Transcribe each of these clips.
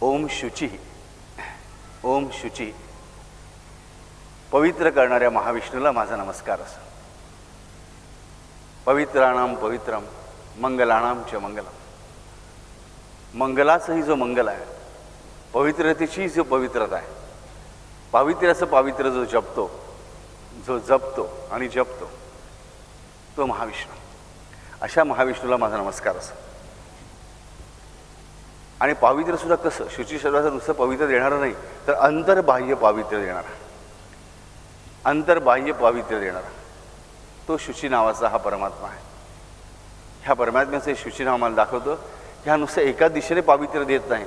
ओम शुची. ओम शुची. पवित्र करणाऱ्या महाविष्णूला माझा नमस्कार असो. पवित्राणाम पवित्रम मंगलाणाम च मंगलम. मंगलाचंही जो मंगल आहे पवित्रतेची जो पवित्रता आहे पावित्र्याचं पावित्र्य जो जपतो जो जपतो आणि जपतो तो महाविष्णू. अशा महाविष्णूला माझा नमस्कार असा. आणि पावित्र्य सुद्धा कसं? शुची शरीराचं नुसतं पवित्र देणारं नाही तर अंतर्बाह्य पावित्र्य देणार. अंतर्बाह्य पावित्र्य देणार. तो शुची नावाचा हा परमात्मा आहे. ह्या परमात्म्याचं शुची नाव आम्हाला दाखवतं ह्या नुसतं एका दिशेने पावित्र्य देत नाही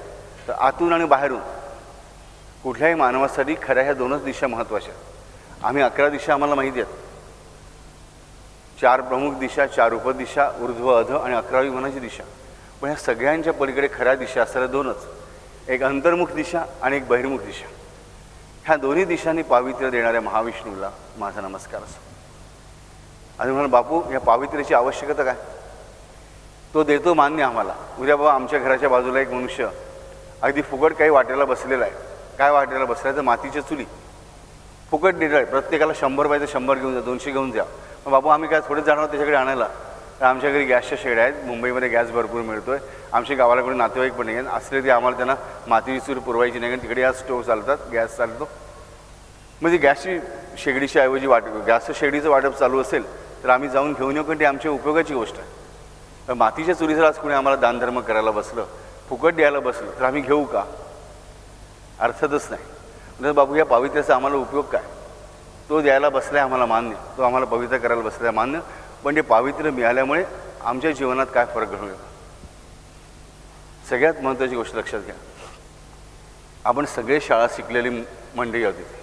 तर आतून आणि बाहेरून कुठल्याही मानवासाठी खऱ्या ह्या दोनच दिशा महत्त्वाच्या. आम्ही अकरा दिशा आम्हाला माहिती आहेत. चार प्रमुख दिशा चार उपदिशा ऊर्ध्व अध आणि अकरावी मनाची दिशा. पण ह्या सगळ्यांच्या पलीकडे खऱ्या दिशा असणाऱ्या दोनच एक अंतर्मुख दिशा आणि एक बहिर्मुख दिशा. ह्या दोन्ही दिशांनी पावित्र्य देणाऱ्या महाविष्णूला माझा नमस्कार असो आणि म्हणून बापू या पावित्र्याची आवश्यकता काय? तो देतो मान्य आम्हाला. उद्या बाबा आमच्या घराच्या बाजूला एक मनुष्य अगदी फुकट काही वाटेला बसलेला आहे. काय वाटेला बसला तर मातीच्या चुली. फुकट दिलं प्रत्येकाला शंभर पाहिजे शंभर घेऊन जा दोनशे घेऊन जा. मग बाबू आम्ही काय थोडेच जाणार त्याच्याकडे आणायला? तर आमच्या घरी गॅसच्या शेड आहेत. मुंबईमध्ये गॅस भरपूर मिळतो आहे आमच्या गावाला कोणी नातेवाईक पण नाही आहेत असले ते आम्हाला त्यांना मातीची चूर पुरवायची नाही. कारण तिकडे आज स्टोव्ह चालतात गॅस चालतो. म्हणजे गॅसची शेगडीच्या ऐवजी वाट गॅसचं शेगडीचं वाटप चालू असेल तर आम्ही जाऊन घेऊन येऊ कारण ती आमच्या उपयोगाची गोष्ट आहे. तर मातीच्या चुरीचं आज कोणी आम्हाला दानधर्म करायला बसलं फुकट द्यायला बसलं तर आम्ही घेऊ का? अर्थातच नाही. म्हणजे बाबू या पावित्र्याचा आम्हाला उपयोग काय? तो द्यायला बसलाय आम्हाला मान्य. तो आम्हाला पवित्र करायला बसलाय मान्य. पण ते पावित्र्य मिळाल्यामुळे आमच्या जीवनात काय फरक घडून येतो? सगळ्यात महत्त्वाची गोष्ट लक्षात घ्या. आपण सगळे शाळा शिकलेली मंडळी आहोत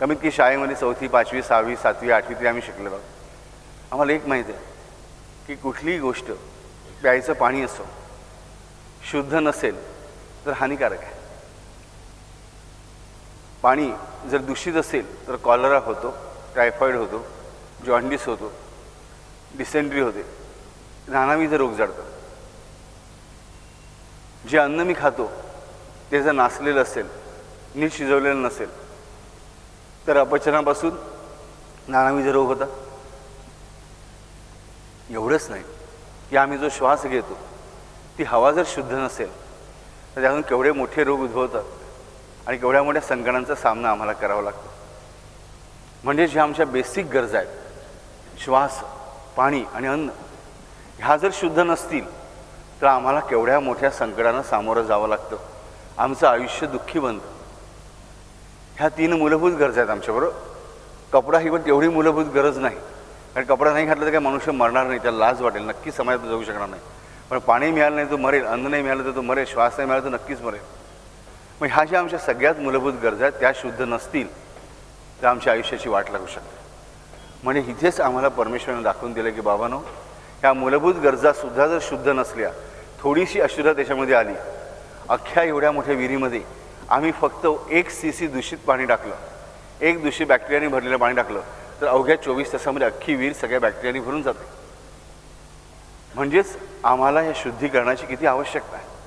कमीत की शाळेमध्ये चौथी पाचवी सहावी सातवी आठवी तरी आम्ही शिकलेलो आहोत. आम्हाला एक माहिती आहे की कुठलीही गोष्ट प्यायचं पाणी असो शुद्ध नसेल तर हानिकारक आहे. पाणी जर दूषित असेल तर कॉलरा होतो टायफॉईड होतो जॉन्डिस होतो डिसेंट्री होते. नानाविध रोग जडतात जे अन्न मी खातो ते जर नासलेलं असेल नीट शिजवलेलं नसेल तर अपचनापासून नानाविध रोग होतात एवढंच नाही की आम्ही जो श्वास घेतो ती हवा जर शुद्ध नसेल तर त्यातून केवढे मोठे रोग उद्भवतात आणि केवढ्या मोठ्या संकटांचा सामना आम्हाला करावा लागतो. म्हणजे ज्या आमच्या बेसिक गरजा आहेत. श्वास पाणी आणि अन्न ह्या जर शुद्ध नसतील तर आम्हाला केवढ्या मोठ्या संकटानं सामोरं जावं लागतं. आमचं आयुष्य दुःखी बनतं. ह्या तीन मूलभूत गरजा आहेत आमच्याबरोबर कपडा ही पण तेवढी मूलभूत गरज नाही. कारण कपडा नाही घातला तर काही मनुष्य मरणार नाही त्याला लाज वाटेल नक्की समाजात जाऊ शकणार नाही. पण पाणी मिळालं नाही तो मरेल अन्न नाही मिळालं तर तो मरेल श्वास नाही मिळाला तर नक्कीच मरेल. मग ह्या ज्या आमच्या सगळ्यात मूलभूत गरजा आहेत त्या शुद्ध नसतील तर आमच्या आयुष्याची वाट लागू शकते. म्हणजे इथेच आम्हाला परमेश्वरानं दाखवून दिलं की बाबानो ह्या मूलभूत गरजासुद्धा जर शुद्ध नसल्या थोडीशी अशुद्धा त्याच्यामध्ये आली. अख्ख्या एवढ्या मोठ्या विहिरीमध्ये आम्ही फक्त एक सी सी दूषित पाणी टाकलं. एक दूषित बॅक्टेरियाने भरलेलं पाणी टाकलं. तर अवघ्या चोवीस तासामध्ये अख्खी विहीर सगळ्या बॅक्टेरियाने भरून जाते. म्हणजेच आम्हाला या शुद्धीकरणाची किती आवश्यकता आहे.